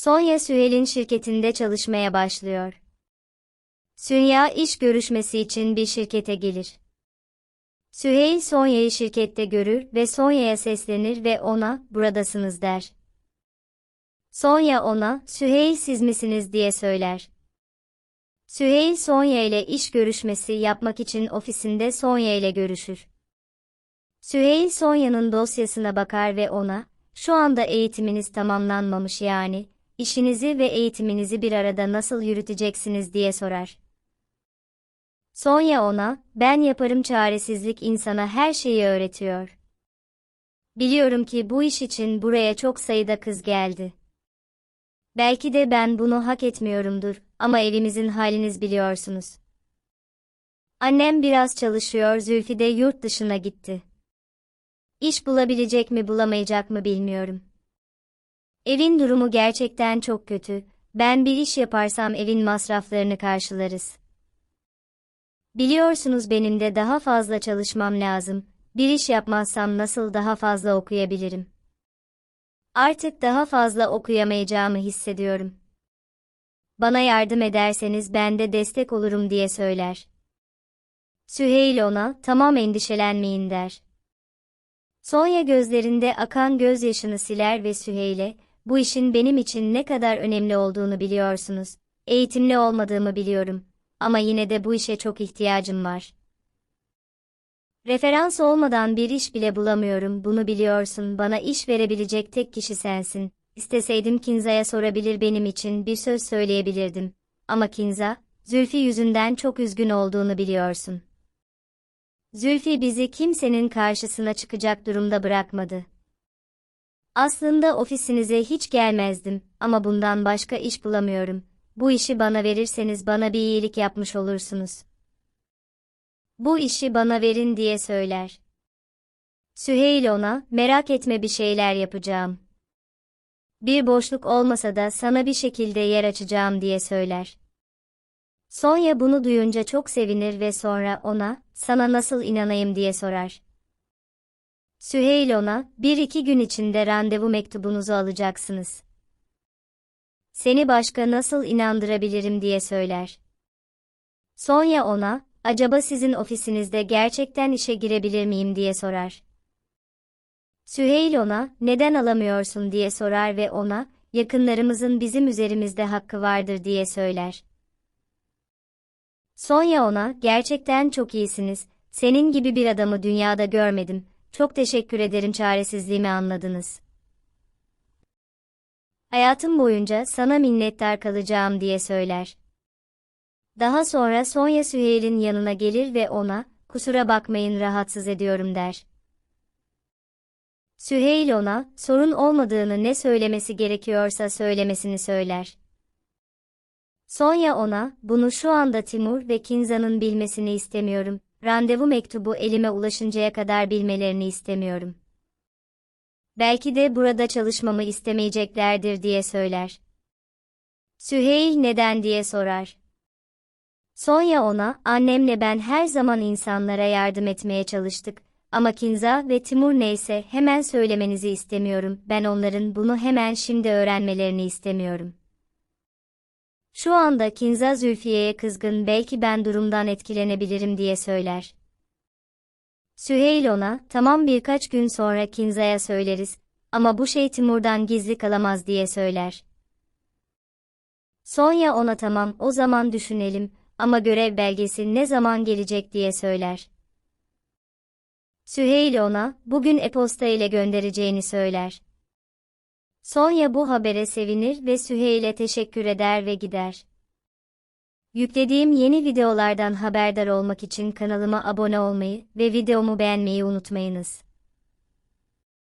Sonya Süheyl'in şirketinde çalışmaya başlıyor. Sünya iş görüşmesi için bir şirkete gelir. Süheyl Sonya'yı şirkette görür ve Sonya'ya seslenir ve ona, buradasınız der. Sonya ona, Süheyl siz misiniz diye söyler. Süheyl Sonya ile iş görüşmesi yapmak için ofisinde Sonya ile görüşür. Süheyl Sonya'nın dosyasına bakar ve ona, şu anda eğitiminiz tamamlanmamış yani, işinizi ve eğitiminizi bir arada nasıl yürüteceksiniz diye sorar. Sonya ona, ben yaparım çaresizlik insana her şeyi öğretiyor. Biliyorum ki bu iş için buraya çok sayıda kız geldi. Belki de ben bunu hak etmiyorumdur ama evimizin haliniz biliyorsunuz. Annem biraz çalışıyor, Zülfü de yurt dışına gitti. İş bulabilecek mi bulamayacak mı bilmiyorum. Evin durumu gerçekten çok kötü. Ben bir iş yaparsam evin masraflarını karşılarız. Biliyorsunuz benim de daha fazla çalışmam lazım. Bir iş yapmazsam nasıl daha fazla okuyabilirim? Artık daha fazla okuyamayacağımı hissediyorum. Bana yardım ederseniz ben de destek olurum diye söyler. Süheyl ona, tamam endişelenmeyin der. Sonya gözlerinde akan gözyaşını siler ve Süheyl'e, bu işin benim için ne kadar önemli olduğunu biliyorsunuz. Eğitimli olmadığımı biliyorum. Ama yine de bu işe çok ihtiyacım var. Referans olmadan bir iş bile bulamıyorum, bunu biliyorsun. Bana iş verebilecek tek kişi sensin. İsteseydim Kinza'ya sorabilir benim için bir söz söyleyebilirdim. Ama Kinza, Zülfü yüzünden çok üzgün olduğunu biliyorsun. Zülfü bizi kimsenin karşısına çıkacak durumda bırakmadı. Aslında ofisinize hiç gelmezdim ama bundan başka iş bulamıyorum. Bu işi bana verirseniz bana bir iyilik yapmış olursunuz. Bu işi bana verin diye söyler. Süheyl ona, merak etme bir şeyler yapacağım. Bir boşluk olmasa da sana bir şekilde yer açacağım diye söyler. Sonya bunu duyunca çok sevinir ve sonra ona, sana nasıl inanayım diye sorar. Süheyl ona, bir iki gün içinde randevu mektubunuzu alacaksınız. Seni başka nasıl inandırabilirim diye söyler. Sonya ona, acaba sizin ofisinizde gerçekten işe girebilir miyim diye sorar. Süheyl ona, neden alamıyorsun diye sorar ve ona, yakınlarımızın bizim üzerimizde hakkı vardır diye söyler. Sonya ona, gerçekten çok iyisiniz, senin gibi bir adamı dünyada görmedim, çok teşekkür ederim çaresizliğimi anladınız. Hayatım boyunca sana minnettar kalacağım diye söyler. Daha sonra Sonya Süheyl'in yanına gelir ve ona, kusura bakmayın rahatsız ediyorum der. Süheyl ona, sorun olmadığını ne söylemesi gerekiyorsa söylemesini söyler. Sonya ona, bunu şu anda Timur ve Kinza'nın bilmesini istemiyorum, randevu mektubu elime ulaşıncaya kadar bilmelerini istemiyorum. Belki de burada çalışmamı istemeyeceklerdir diye söyler. Süheyl neden diye sorar. Sonya ona, annemle ben her zaman insanlara yardım etmeye çalıştık. Ama Kinza ve Timur neyse hemen söylemenizi istemiyorum. Ben onların bunu hemen şimdi öğrenmelerini istemiyorum. Şu anda Kinza Zülfiye'ye kızgın belki ben durumdan etkilenebilirim diye söyler. Süheyl ona, tamam birkaç gün sonra Kinza'ya söyleriz, ama bu şey Timur'dan gizli kalamaz diye söyler. Sonya ona tamam o zaman düşünelim ama görev belgesi ne zaman gelecek diye söyler. Süheyl ona, bugün e-posta ile göndereceğini söyler. Sonya bu habere sevinir ve Süheyl'e teşekkür eder ve gider. Yüklediğim yeni videolardan haberdar olmak için kanalıma abone olmayı ve videomu beğenmeyi unutmayınız.